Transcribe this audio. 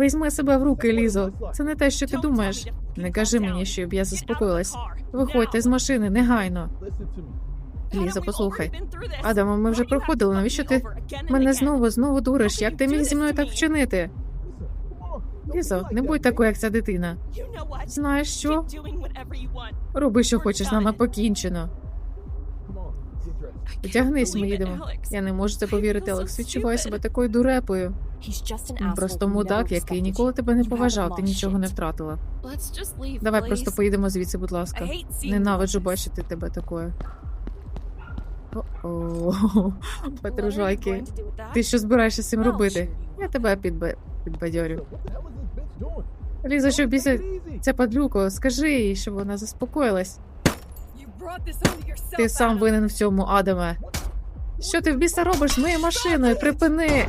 Візьми себе в руки, Лізо. Це не те, що ти думаєш. Не кажи мені, щоб я заспокоїлась. Виходьте з машини негайно. Ліза, послухай. Адамо, ми вже проходили. Навіщо ти мене знову, знову дуриш? Як ти міг зі мною так вчинити? Лізо, не будь такою, як ця дитина. Знаєш що? Роби, що хочеш, з нами покінчено. Одягнись, ми їдемо. Я не можу це повірити, Алекс. Відчуваю себе такою дурепою. Він Просто мудак, який ніколи тебе не поважав, ти нічого не втратила. Давай просто поїдемо звідси, будь ласка. Ненавиджу бачити тебе такою. О, Петружайки, ти що збираєшся з цим робити? Я тебе підбе... підбадьорю. Ліза, що бійся ця падлюко, скажи їй, щоб вона заспокоїлась. Ти сам винен в цьому, Адаме. Що ти в біса робиш з моєю машиною? Припини!